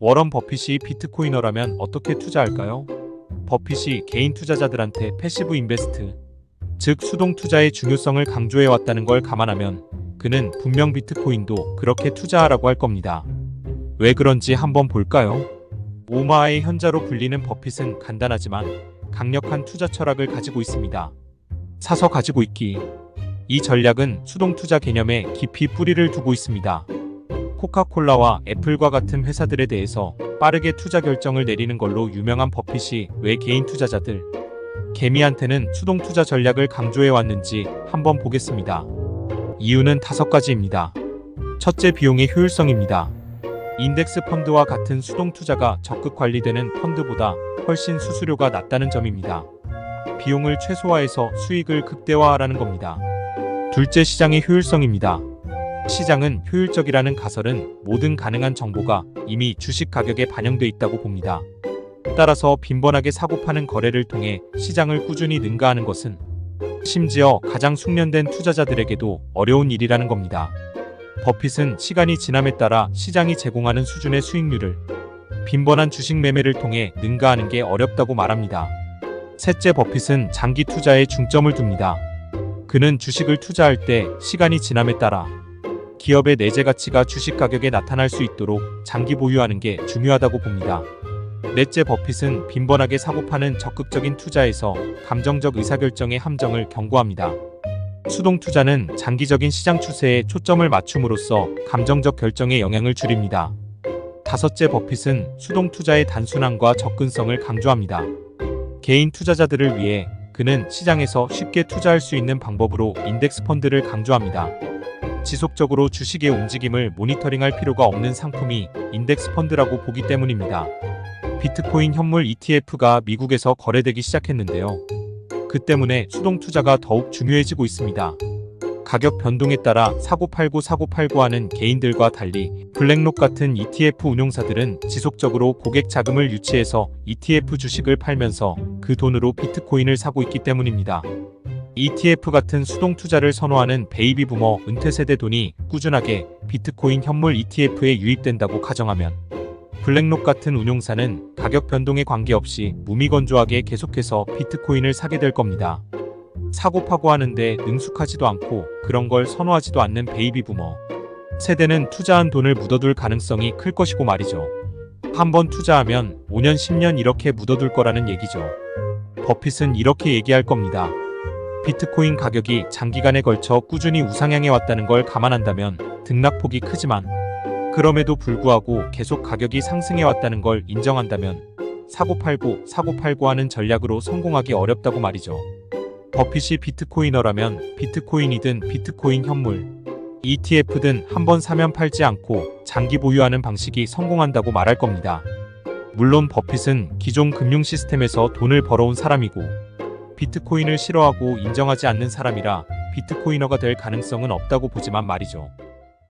워런 버핏이 비트코이너라면 어떻게 투자할까요? 버핏이 개인 투자자들한테 패시브 인베스트, 즉 수동 투자의 중요성을 강조해 왔다는 걸 감안하면 그는 분명 비트코인도 그렇게 투자하라고 할 겁니다. 왜 그런지 한번 볼까요? 오마의 현자로 불리는 버핏은 간단하지만 강력한 투자 철학을 가지고 있습니다. 사서 가지고 있기. 이 전략은 수동 투자 개념에 깊이 뿌리를 두고 있습니다. 코카콜라와 애플과 같은 회사들에 대해서 빠르게 투자 결정을 내리는 걸로 유명한 버핏이 왜 개인 투자자들, 개미한테는 수동 투자 전략을 강조해 왔는지 한번 보겠습니다. 이유는 다섯 가지입니다. 첫째, 비용의 효율성입니다. 인덱스 펀드와 같은 수동 투자가 적극 관리되는 펀드보다 훨씬 수수료가 낮다는 점입니다. 비용을 최소화해서 수익을 극대화하라는 겁니다. 둘째, 시장의 효율성입니다. 시장은 효율적이라는 가설은 모든 가능한 정보가 이미 주식 가격에 반영돼 있다고 봅니다. 따라서 빈번하게 사고 파는 거래를 통해 시장을 꾸준히 능가하는 것은 심지어 가장 숙련된 투자자들에게도 어려운 일이라는 겁니다. 버핏은 시간이 지남에 따라 시장이 제공하는 수준의 수익률을 빈번한 주식 매매를 통해 능가하는 게 어렵다고 말합니다. 셋째 버핏은 장기 투자에 중점을 둡니다. 그는 주식을 투자할 때 시간이 지남에 따라 기업의 내재 가치가 주식 가격에 나타날 수 있도록 장기 보유하는 게 중요하다고 봅니다. 넷째 버핏은 빈번하게 사고 파는 적극적인 투자에서 감정적 의사결정의 함정을 경고합니다. 수동 투자는 장기적인 시장 추세에 초점을 맞춤으로써 감정적 결정에 영향을 줄입니다. 다섯째 버핏은 수동 투자의 단순함과 접근성을 강조합니다. 개인 투자자들을 위해 그는 시장에서 쉽게 투자할 수 있는 방법으로 인덱스 펀드를 강조합니다. 지속적으로 주식의 움직임을 모니터링할 필요가 없는 상품이 인덱스 펀드라고 보기 때문입니다. 비트코인 현물 ETF가 미국에서 거래되기 시작했는데요. 그 때문에 수동 투자가 더욱 중요해지고 있습니다. 가격 변동에 따라 사고 팔고 사고 팔고 하는 개인들과 달리 블랙록 같은 ETF 운용사들은 지속적으로 고객 자금을 유치해서 ETF 주식을 팔면서 그 돈으로 비트코인을 사고 있기 때문입니다. ETF 같은 수동 투자를 선호하는 베이비 부머 은퇴 세대 돈이 꾸준하게 비트코인 현물 ETF에 유입된다고 가정하면 블랙록 같은 운용사는 가격 변동에 관계없이 무미건조하게 계속해서 비트코인을 사게 될 겁니다. 사고 파고 하는데 능숙하지도 않고 그런 걸 선호하지도 않는 베이비 부머. 세대는 투자한 돈을 묻어둘 가능성이 클 것이고 말이죠. 한번 투자하면 5년, 10년 이렇게 묻어둘 거라는 얘기죠. 버핏은 이렇게 얘기할 겁니다. 비트코인 가격이 장기간에 걸쳐 꾸준히 우상향해 왔다는 걸 감안한다면 등락폭이 크지만 그럼에도 불구하고 계속 가격이 상승해 왔다는 걸 인정한다면 사고 팔고 사고 팔고 하는 전략으로 성공하기 어렵다고 말이죠. 버핏이 비트코이너라면 비트코인이든 비트코인 현물, ETF든 한번 사면 팔지 않고 장기 보유하는 방식이 성공한다고 말할 겁니다. 물론 버핏은 기존 금융 시스템에서 돈을 벌어온 사람이고 비트코인을 싫어하고 인정하지 않는 사람이라 비트코이너가 될 가능성은 없다고 보지만 말이죠.